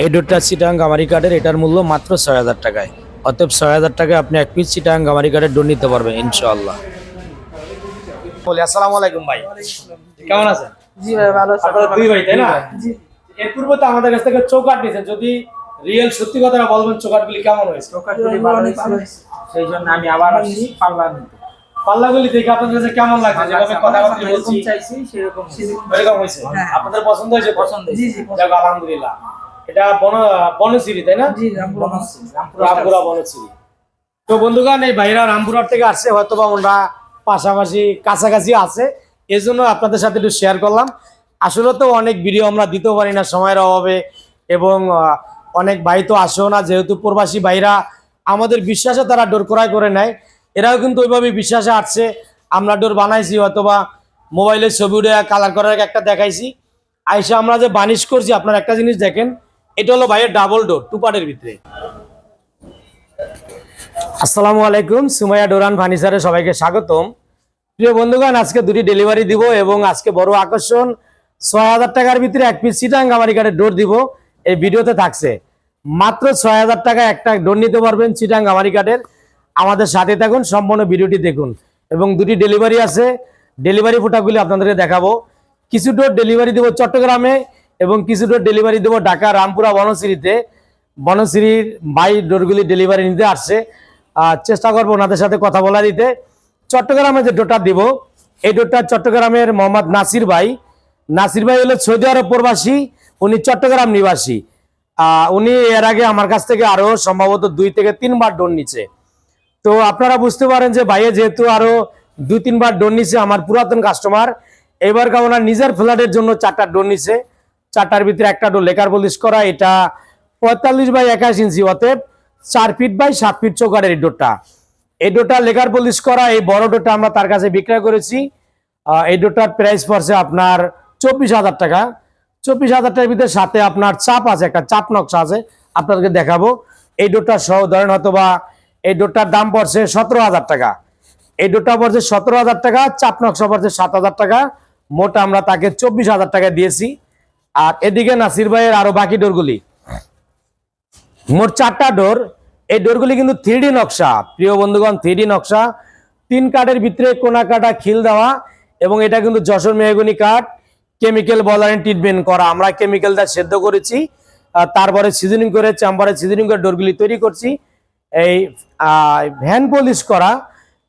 এই ডোরটা চিটাং গামারি কাঠের এটার মূল্য মাত্র ছয় হাজার টাকায়। অতএব ছয় হাজার টাকায় আপনি এক পিস চিটাং গামারি কাঠের ডোর নিতে পারবেন ইনশাআল্লাহ। বলি আসসালামু আলাইকুম ভাই। কেমন আছেন? জি ভাই ভালো আছি। আপনারা দুই ভাই তাই না? জি। এর পূর্বে তো আমাদের কাছ থেকে চৌকাট নিয়েছেন যদি রিয়েল সত্যি কথাটা বলবেন চৌকাটগুলি কেমন হয়েছে? চৌকাটগুলি ভালো হয়েছে। সেই জন্য আমি আবার আসছি পাল্লা নিতে পাল্লাগুলি দেখে আপনাদের কাছে কেমন লাগছে? যেভাবে কথাবার্তা বলছি চাইছি সেরকম। এরকম হয়েছে। হ্যাঁ। আপনাদের পছন্দ হয়েছে? পছন্দ জি হয়েছে। জি যাক আলহামদুলিল্লাহ। এটা বন বনশ্রী তাই না? রামপুরা বনশ্রী। তো বন্ধুগণ এই ভাইরা রামপুরহাট থেকে আসছে হয়তো বা ওনারা পাশাপাশি কাছাকাছি আছে। এই জন্য আপনাদের সাথে একটু শেয়ার করলাম। আসলে তো অনেক ভিডিও আমরা দিতেও পারি না সময়ের অভাবে এবং অনেক ভাই তো আসেও না যেহেতু প্রবাসী ভাইরা আমাদের বিশ্বাসে তারা ডোর ক্রয় করে নেয়। এরাও কিন্তু ওইভাবে বিশ্বাসে আসছে। আমরা ডোর বানাইছি অথবা মোবাইলের ছবি উঠে কালার করার একটা দেখাইছি। আইসা আমরা যে বানিশ করছি আপনার একটা জিনিস দেখেন। এটা হলো ভাইয়ের ডাবল ডোর টু পার্টের ভিতরে। আসসালামু আলাইকুম, সুমাইয়া ডোরান ফার্নিচারে সবাইকে স্বাগতম। প্রিয় বন্ধুগণ, আজকে দুটি ডেলিভারি দিব এবং আজকে বড় আকর্ষণ, ছয় হাজার টাকার ভিতরে এক পিস সিটাং গামারি কাঠের ডোর দিব। এই ভিডিওতে থাকছে। মাত্র ছয় হাজার টাকা একটা ডোর নিতে পারবেন চিটাং গামারি কাঠের। আমাদের সাথে থাকুন, সম্পূর্ণ ভিডিওটি দেখুন। এবং দুটি ডেলিভারি আছে। ডেলিভারি ফোটাগুলি আপনাদেরকে দেখাবো। কিছু ডোর ডেলিভারি দেবো চট্টগ্রামে। এবং কিছু ডোর ডেলিভারি দেবো ঢাকা রামপুরা বনশ্রীতে। বনশ্রীর বাই ডোরগুলি ডেলিভারি নিতে আসছে। আহ, চেষ্টা করব ওনাদের সাথে কথা বলা দিতে। চট্টগ্রামে যে ডোরটা দিব এই ডোরটা চট্টগ্রামের মোহাম্মদ নাসির ভাই। নাসির ভাই হলো সৌদি আরব প্রবাসী উনি চট্টগ্রাম নিবাসী। উনি এর আগে আমার কাছ থেকে আরও সম্ভবত দুই থেকে তিনবার ডোন নিচ্ছে তো আপনারা বুঝতে পারেন যে ভাইয়ে যেহেতু আরও দুই তিনবার ডোন নিছে আমার পুরাতন কাস্টমার এবার ওনার নিজের ফ্ল্যাটের জন্য চারটা ডোন নিছে। চারটার ভিতরে একটা ডোর, লেকার পলিশ করা, এটা পঁয়তাল্লিশ বাই একাশ ইঞ্চি অতএব চার ফিট বাই সাত ফিট চৌকারের এই ডোরটা। এই ডোরটা লেকার পলিশ করা, এই বড় ডোরটা আমরা তার কাছে বিক্রয় করেছি। এই ডোরটার প্রাইস পড়ছে আপনার চব্বিশ হাজার টাকা। চব্বিশ হাজার টাকার ভিতরে সাথে আপনার চাপ আছে, একটা চাপ নকশা আছে, আপনাদেরকে দেখাবো। এই ডোরটা সহ ধরেন হয়তো বা এই ডোরটার দাম পড়ছে সতেরো হাজার টাকা। এই ডোরটা পড়ছে সতেরো হাজার টাকা, চাপ নকশা পড়ছে সাত হাজার টাকা। মোট আমরা তাকে চব্বিশ হাজার টাকা দিয়েছি। আর এদিকে নাসির ভাইয়ের আরও বাকি ডোরগুলি। মোট চারটা ডোর। এই ডোরগুলি কিন্তু থ্রি নকশা। প্রিয় বন্ধুগণ থ্রি নকশা। তিন কাঠের ভিতরে কোনা কাটা খিল দেওয়া এবং এটা কিন্তু যশোর মেহগুনি কাঠ কেমিক্যাল বলারেন ট্রিটমেন্ট করা। আমরা কেমিক্যালটা সেদ্ধ করেছি তারপরে সিজনিং করে, চাম্বারে সিজনিং করে ডোরগুলি তৈরি করছি। এই হ্যান্ড পলিশ করা।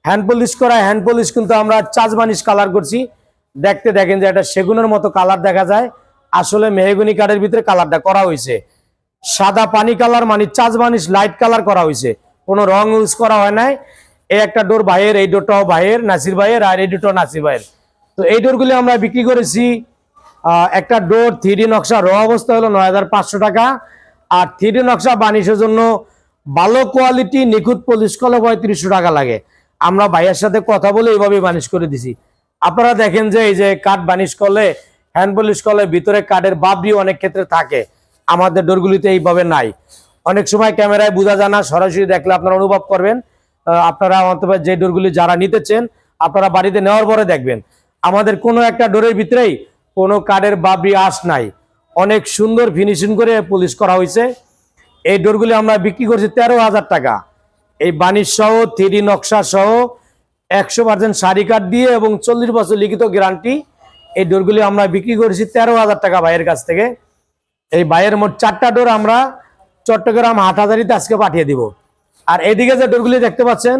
হ্যান্ড পলিশ করা হ্যান্ড পলিশ কিন্তু আমরা চাচ বানিশ কালার করছি। দেখতে দেখেন যে একটা সেগুনের মতো কালার দেখা যায়। আসলে মেহগুনি কাঠের ভিতরে কালারটা করা হয়েছে। সাদা পানি কালার মানে চাচ বানিশ, লাইট কালার করা হয়েছে। কোনো রং ইউজ করা হয় নাই। এই একটা ডোর ভাইয়ের, এই ডোরটাও ভাইয়ের, নাসির ভাইয়ের, আর এই ডোরটাও নাসির ভাইয়ের। তো এই ডোরগুলি আমরা বিক্রি করেছি একটা ডোর থ্রি নকশা, র অবস্থা হলো নয় হাজার পাঁচশো টাকা। আর থ্রি নকশা বানিশের জন্য ভালো কোয়ালিটি নিখুঁত পলিশ করলে পঁয়ত্রিশশো টাকা লাগে। আমরা ভাইয়ের সাথে কথা বলে এইভাবে বানিশ করে দিছি। আপনারা দেখেন যে এই যে কাঠ বানিশ করলে হ্যান্ড পলিশ করলে ভিতরে কাঠের বাবরি অনেক ক্ষেত্রে থাকে। আমাদের ডোরগুলিতে এইভাবে নাই। অনেক সময় ক্যামেরায় বোঝা যায় না, সরাসরি দেখলে আপনারা অনুভব করবেন। আপনারা অন্তত যে ডোরগুলি যারা নিতেছেন, আপনারা বাড়িতে নেওয়ার পরে দেখবেন। আমাদের কোনো একটা ডোরের ভিতরেই কোনো কাঠের বাবরি আস নাই। অনেক সুন্দর ফিনিশিং করে পলিশ করা হয়েছে। এই ডোরগুলি আমরা বিক্রি করছি তেরো হাজার টাকা। এই বানিশ সহ থ্রি নকশা সহ, একশো পার্সেন্ট শাড়ি কাঠ দিয়ে এবং চল্লিশ বছর লিখিত গ্যারান্টি এই ডোরগুলি আমরা বিক্রি করেছি তেরো হাজার টাকা ভাইয়ের কাছ থেকে। এই বাইয়ের মোট চারটা ডোর আমরা চট্টগ্রাম হাটহাজারিতে আজকে পাঠিয়ে দিব। আর এদিকে যে ডোরগুলি দেখতে পাচ্ছেন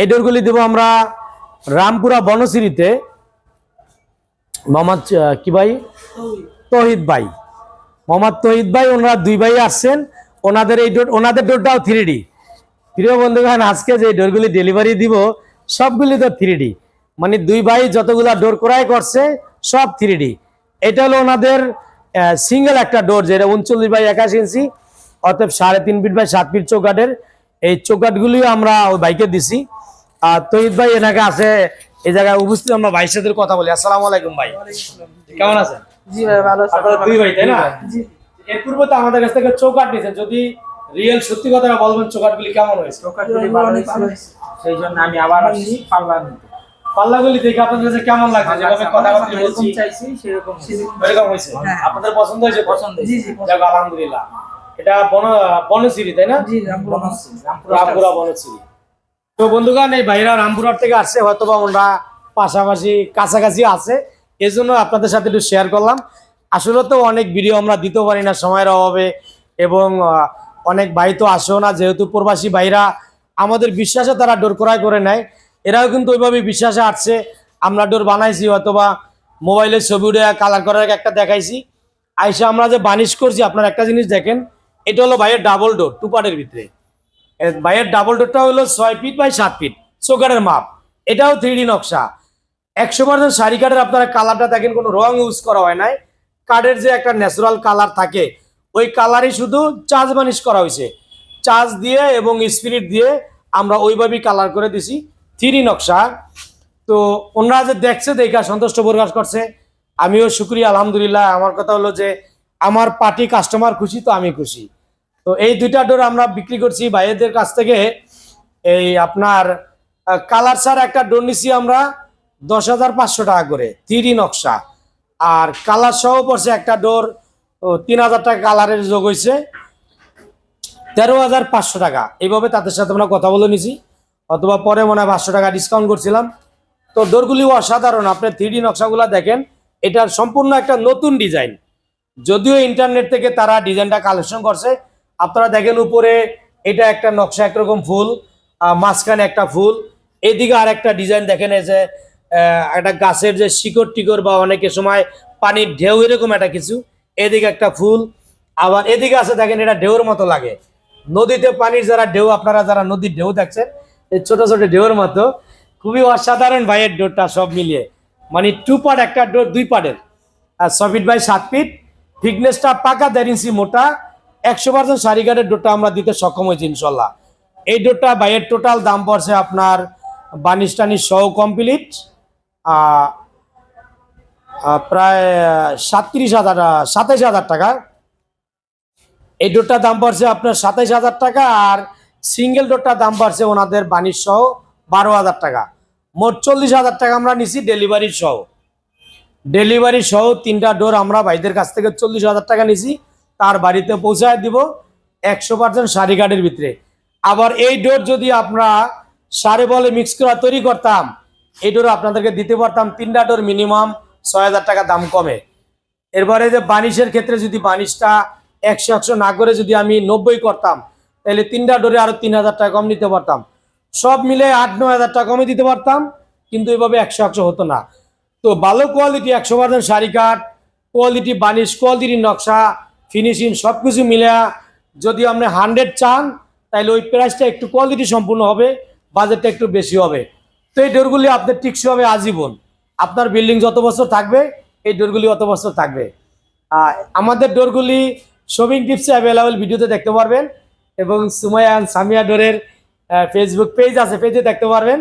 এই ডোরগুলি দেবো আমরা রামপুরা বনশ্রীতে। মোহাম্মদ কি ভাই? তহিদ ভাই। মোহাম্মদ তহিদ ভাই, ওনারা দুই ভাই আসছেন। ওনাদের এই ডোর ওনাদের ডোরটাও থ্রি ডি প্রিয় বন্ধুগণ, আজকে যে ডোরগুলি ডেলিভারি দিব, সবগুলি তো থ্রি মানে দুই ভাই যতগুলা ডোর ক্রয় করছে সব থ্রি এটা হলো ওনাদের সিঙ্গেল একটা ডোর যেটা উনচল্লিশ বাই একাশ ইঞ্চি অর্থাৎ সাড়ে তিন ফিট বাই সাত ফিট চৌকাটের এই চৌকাটগুলিও আমরা ওই বাইকে দিছি। আর তহিদ ভাই এনাকে আছে এই জায়গায় উপস্থিত আমরা ভাইয়ের সাথে কথা বলি। আসসালাম আলাইকুম ভাই। কেমন আছেন? জি ভাই ভালো দুই ভাই তাই না? এর পূর্বে তো আমাদের কাছ থেকে চৌকাট নিয়েছেন। যদি রিয়েল সত্যি কথাটা বলবেন চৌকাটগুলি কেমন হয়েছে? চৌকাটগুলি ভালো অনেক ভালো হয়েছে। হয়েছে। সেই জন্য আমি আবার আসছি পাল্লা নিতে। পাল্লাগুলি দেখে আপনাদের কাছে কেমন লাগছে? যেভাবে যেরকম বলছি চাইছি সেরকম। এরকম হয়েছে। হ্যাঁ। আপনাদের পছন্দ হয়েছে? পছন্দ জি জি আলহামদুলিল্লাহ। এটা বন বনশ্রী তাই না? জি রামপুরা রামপুরা বনশ্রী। তো বন্ধুগণ এই ভাইরা রামপুরহাট থেকে আসছে হয়তো বা ওনারা পাশাপাশি কাছাকাছি আছে। এই জন্য আপনাদের সাথে একটু শেয়ার করলাম। আসলে তো অনেক ভিডিও আমরা দিতে পারি না সময়ের অভাবে এবং অনেক ভাই তো আসেও না যেহেতু প্রবাসী ভাইরা আমাদের বিশ্বাসে তারা ডোর ক্রয় করে নেয়। এরাও কিন্তু ওইভাবে বিশ্বাসে আসছে আমরা ডোর বানাইছি অথবা মোবাইলের ছবি উঠে কালার করার একটা দেখাইছি। আইসা আমরা যে বানিশ করছি, আপনার একটা জিনিস দেখেন, এটা হলো ভাইয়ের ডাবল ডোর টু পার্টের ভিতরে। বাইরের ডাবল ডোরটা হলো ছয় ফিট বাই সাত ফিট চোকারের মাপ। এটাও থ্রি নকশা। একশো পার্সেন্ট শাড়ি কাঠের আপনারা কালারটা দেখেন, কোনো রং ইউজ করা হয় নাই। কাঠের যে একটা ন্যাচারাল কালার থাকে, ওই কালারই শুধু চার্জ বানিশ করা হয়েছে। চার্জ দিয়ে এবং স্পিরিট দিয়ে আমরা ওইভাবেই কালার করে দিছি। থ্রি নকশা। তো ওনারা যে দেখছে, দেখা সন্তুষ্ট প্রকাশ করছে। আমিও শুক্রিয়া, আলহামদুলিল্লাহ। আমার কথা হলো যে, আমার পার্টি কাস্টমার খুশি, তো আমি খুশি। তো এই দুইটা ডোর আমরা বিক্রি করছি। ভাইয়েদের কাছ থেকে এই আপনার কালার ছাড়া একটা ডোর নিছি আমরা দশ হাজার পাঁচশো টাকা করে, থ্রি নকশা। আর কালার সহ পড়ছে একটা ডোর তিন হাজার টাকা কালারের যোগ হয়েছে তেরো হাজার পাঁচশো টাকা। এইভাবে তাদের সাথে আমরা কথা বলে নিছি। অথবা পরে মনে হয় পাঁচশো টাকা ডিসকাউন্ট করছিলাম। তো ডোরগুলি অসাধারণ, আপনি থ্রি নকশাগুলো দেখেন, এটার সম্পূর্ণ একটা নতুন ডিজাইন যদিও ইন্টারনেট থেকে তারা ডিজাইনটা কালেকশন করছে, আপনারা দেখেন উপরে এটা একটা নকশা একরকম ফুল মাঝখানে একটা ফুল, এদিকে আর একটা ডিজাইন দেখেন, এই যে একটা গাছের যে শিকড় টিকড় বা অনেকের সময় পানির ঢেউ এরকম একটা কিছু, এদিকে একটা ফুল, আবার এদিকে আছে দেখেন এটা ঢেউর মতো লাগে। নদীতে পানির যারা ঢেউ, আপনারা যারা নদীর ঢেউ দেখছেন এই ছোট ছোট ঢেউর মতো। খুবই অসাধারণ ভাইয়ের ডোরটা সব মিলিয়ে। মানে টু পার্ট একটা ডোর দুই পার্টের আর ছ ফিট বাই সাত ফিট। ফিটনেসটা পাকা, দেড় ইঞ্চি মোটা। একশো পার্সেন্ট কাঠের ডোরটা আমরা দিতে সক্ষম হয়েছি, ইনশাল্লাহ। এই ডোরটা বাইয়ের টোটাল দাম পড়ছে আপনার বানিশ টানিশ সহ কমপ্লিট প্রায় সাতত্রিশ হাজার, সাতাইশ হাজার টাকা। এই ডোরটার দাম পড়ছে আপনার সাতাইশ হাজার টাকা আর সিঙ্গেল ডোরটার দাম বাড়ছে ওনাদের বানিশ সহ বারো হাজার টাকা। মোট চল্লিশ হাজার টাকা আমরা নিছি ডেলিভারি সহ। ডেলিভারি সহ তিনটা ডোর আমরা ভাইদের কাছ থেকে চল্লিশ হাজার টাকা নিছি, তার বাড়িতে পৌঁছায় দিব একশো পার্সেন্ট শাড়ি কার্ডের ভিতরে। আবার এই ডোর যদি আমরা সারে বলে মিক্স করা তৈরি করতাম, এই ডোর আপনাদেরকে দিতে পারতাম তিনটা ডোর মিনিমাম ছয় হাজার টাকা দাম কমে। এরপরে যে বানিশের ক্ষেত্রে যদি বানিশটা একশো একশো না করে যদি আমি নব্বই করতাম তাহলে তিনটা ডোরে আরও তিন হাজার টাকা কম নিতে পারতাম। সব মিলে আট, নয় হাজার টাকা কমে দিতে পারতাম, কিন্তু এভাবে একশো একশো হতো না। তো ভালো কোয়ালিটি একশো পার্সেন্ট শাড়ি কাঠ কোয়ালিটি বানিশ কোয়ালিটির নকশা ফিনিশিং সব কিছু মিলে যদি আপনি হান্ড্রেড চান তাহলে ওই প্রাইসটা একটু কোয়ালিটি সম্পূর্ণ হবে বাজেটটা একটু বেশি হবে। তো এই ডোরগুলি আপনার টিকসই হবে আজীবন, আপনার বিল্ডিং যত বছর থাকবে, এই ডোরগুলি অত বছর থাকবে। আমাদের ডোরগুলি শপিং টিপসে অ্যাভেলেবেল ভিডিওতে দেখতে পারবেন। এবং and সামিয়া ডোরের ফেসবুক পেজ আছে পেজে দেখতে পারবেন।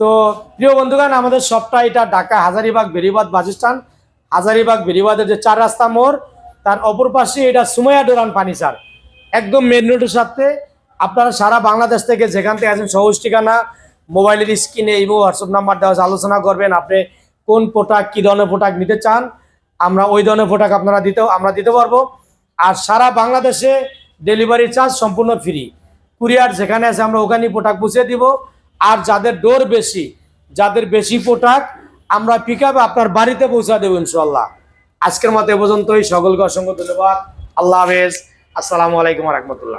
তো প্রিয় বন্ধুগণ, আমাদের সবটা এটা ঢাকা হাজারিবাগ বেরিবাদ বাসস্থান হাজারিবাগ বেরিবাদের যে চার রাস্তা মোড়, তার অপর পাশে এটা সুমাইয়া ডোরান ফার্নিচার একদম মেন রোডের সাথে। আপনারা সারা বাংলাদেশ থেকে যেখান থেকে আছেন, সহজ ঠিকানা, মোবাইলের স্ক্রিনে ইমো, হোয়াটসঅ্যাপ নাম্বার দেওয়া আলোচনা করবেন আপনি কোন প্রোডাক্ট কী ধরনের প্রোডাক্ট নিতে চান। আমরা ওই ধরনের প্রোডাক্ট আপনারা দিতে আমরা দিতে পারব। আর সারা বাংলাদেশে ডেলিভারি চার্জ সম্পূর্ণ ফ্রি কুরিয়ার যেখানে আছে, আমরা ওখানে প্রোডাক্ট পৌঁছে দিব। আর যাদের ডোর বেশি, যাদের বেশি প্রোডাক্ট আমরা পিক আপনার বাড়িতে পৌঁছা দেবো ইনশাল্লাহ আজকের মতো এ পর্যন্তই। সকলকে অসংখ্য ধন্যবাদ। আল্লাহ হাফেজ। আসসালামু আলাইকুম রহমতুল্লাহ।